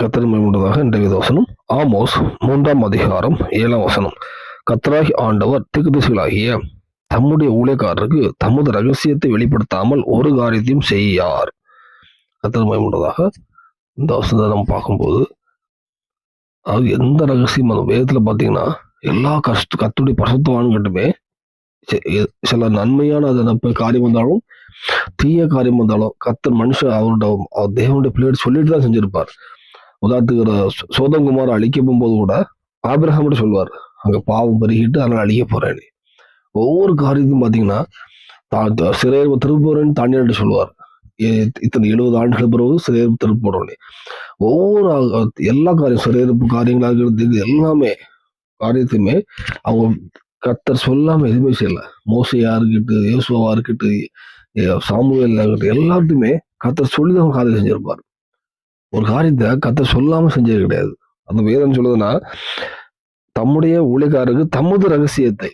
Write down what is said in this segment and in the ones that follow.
கத்தர் மேம்பட்டதாக இன்றைய வசனம். ஆமோஸ் மூன்றாம் அதிகாரம் ஏழாம் வசனம். கத்தராகி ஆண்டவர் திகுதிசைகளாகிய தம்முடைய ஊழியக்காரருக்கு தமது ரகசியத்தை வெளிப்படுத்தாமல் ஒரு காரியத்தையும் செய்யார். கத்தர் மேம்பட்டதாக இந்த வசனத்தை நம்ம பார்க்கும்போது அது எந்த ரகசியம்? அந்த வேதத்தில் பார்த்தீங்கன்னா எல்லா கஷ்ட கத்துடைய பரிசுத்தவான்கிட்டுமே சில நன்மையான அது காரியம் வந்தாலும் தீய காரியம் வந்தாலும் கத்தர் மனுஷன் அவரோட தேவனுடைய பிள்ளையோட சொல்லிட்டு தான் செஞ்சிருப்பார். உதாரணத்துக்கு சோதங்குமார் அழிக்க போகும்போது கூட ஆபிரகாம் சொல்லுவார். அங்கே பாவம் பெருகிட்டு அதனால் அழிக்க போகிறேன் ஒவ்வொரு காரியத்தையும் பார்த்தீங்கன்னா தான் த- சிறையில் திரும்ப போறேன்னு தாண்டிட்டு சொல்லுவார். இத்தனை எழுபது ஆண்டுகள் பிறகு சிறையிருப்பு திரும்ப போறோன்னு. ஒவ்வொரு எல்லா காரியம் சிறையிருப்பு காரியங்களாக இருக்கிறது எல்லாமே காரியத்தையுமே அவங்க கத்தர் சொல்லாமல் எதுவுமே செய்யல. மோசையா இருக்கட்டும் யோசுவாக இருக்கட்டும் சாமுவேல் இருக்கட்டும் எல்லாத்தையுமே கத்தர் சொல்லி தான் காரியம் செஞ்சிருப்பார். ஒரு காரியத்தை கத்த சொல்லாம செஞ்சது கிடையாது. அந்த வேதம் சொல்லுதுன்னா தம்முடைய ஊழியக்காரருக்கு தமது ரகசியத்தை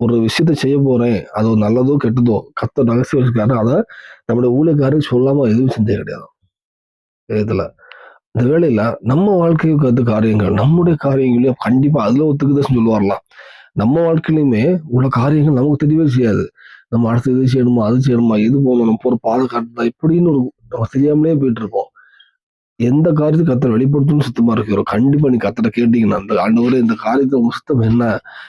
ஒரு விஷயத்த செய்ய போறேன் அது ஒரு நல்லதோ கெட்டதோ கத்த ரகசியம் இருக்காரு அதை நம்முடைய ஊழியக்காரருக்கு சொல்லாம எதுவும் செஞ்சது கிடையாது. இதுல இந்த வேலையில நம்ம வாழ்க்கைக்கு கத்து காரியங்கள் நம்முடைய காரியங்களையும் கண்டிப்பா அதுல ஒத்துக்குதான் சொல்லுவாரலாம். நம்ம வாழ்க்கையிலுமே உள்ள காரியங்கள் நமக்கு தெரியவே செய்யாது. நம்ம அடுத்து இது செய்யணுமா அது செய்யணுமா இது போகணும் நம்ம ஒரு பாதை காட்டுதா இப்படின்னு ஒரு நம்ம தெரியாமலே போயிட்டு இருப்போம் எந்த காரியத்தை கத்தரை வெளிப்படுத்தணும்னு சுத்தமா இருக்கிறோம். கண்டிப்பா நீ கத்தரை கேட்டீங்கன்னா அந்த ஆண்டவரே இந்த காரியத்தை சுத்தம் என்ன?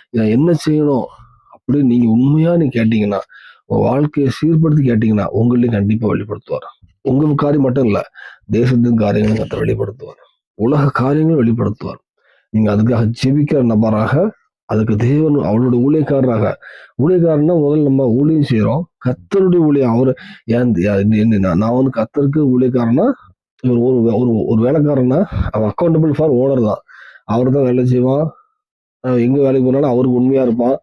நான் என்ன செய்யணும்? அப்படின்னு நீங்க உண்மையா நீ கேட்டீங்கன்னா உங்க வாழ்க்கையை சீர்படுத்தி கேட்டீங்கன்னா உங்களையும் கண்டிப்பா வெளிப்படுத்துவார். உங்க காரியம் மட்டும் இல்ல தேசத்தின் காரியங்களும் கத்தரை வெளிப்படுத்துவார். உலக காரியங்களும் வெளிப்படுத்துவார். நீங்க அதுக்காக ஜெபிக்கிற நபராக அதுக்கு தேவன் அவருடைய ஊழியக்காரராக ஊழியக்காரன்னா முதல்ல நம்ம ஊழியம் செய்யறோம் கத்தருடைய ஊழியம் அவர் ஏன் நான் வந்து கத்தருக்கு ஊழியக்காரனா ஒரு ஒரு ஒரு வேலைக்காரன்னா அவன் அக்கௌண்டபிள் ஃபார் ஓனர் தான். அவர் தான் வேலை செய்வான். எங்க வேலைக்கு போனாலும் அவருக்கு உண்மையா இருப்பான்.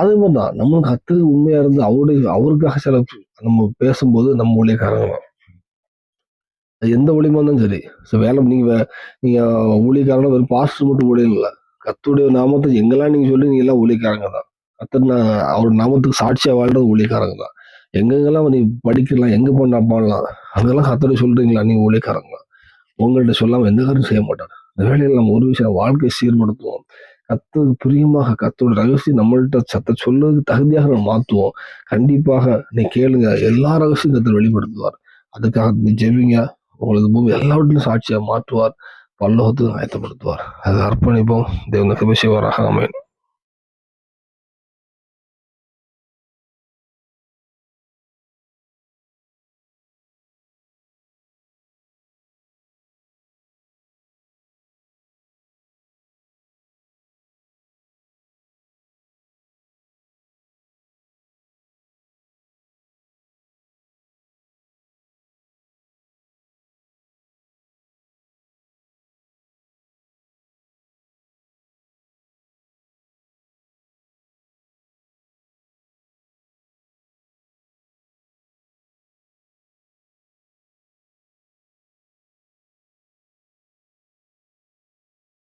அதே மாதிரி தான் நம்மளுக்கு கத்தருக்கு உண்மையா இருந்து அவருடைய அவருக்காக சில நம்ம பேசும்போது நம்ம ஊழியக்காரங்க தான். அது எந்த ஊழியமா இருந்தாலும் சரி. ஸோ வேலை நீங்க வே- நீங்க ஊழியக்காரனா வெறும் பாஸ்டர் மட்டும் ஊழியம் இல்லை கத்துடைய நாமத்தை எங்கெல்லாம் நீங்க சொல்லி நீங்க எல்லாம் ஊழியக்காரங்க தான். கத்தர் நான் அவர் நாமத்துக்கு சாட்சியா வாழ்றது ஊழியக்காரங்க தான். எங்கெங்கெல்லாம் நீ படிக்கலாம் எங்கே போனா பாடலாம் அங்கெல்லாம் கத்தரை சொல்கிறீங்களா நீ ஊழியக்காரங்களா? உங்கள்கிட்ட சொல்லாமல் எந்த காரியம் செய்ய மாட்டார் இந்த வேலையில் நம்ம ஒரு விஷயம் வாழ்க்கையை சீர்படுத்துவோம். கத்து பிரியமாக கத்தோட ரகசியம் நம்மள்கிட்ட சத்த சொல்றதுக்கு தகுதியாக நம்ம மாற்றுவோம் கண்டிப்பாக நீ கேளுங்க எல்லா ரகசியம் கத்தர் வெளிப்படுத்துவார். அதுக்காக நீ ஜெபிங்க. உங்களது பூமி எல்லாவற்றிலும் சாட்சியாக மாற்றுவார். பல்லோகத்துக்கு ஆயத்தப்படுத்துவார். அது அர்ப்பணிப்போம். தேவனுக்கு விஷயம் அமையும்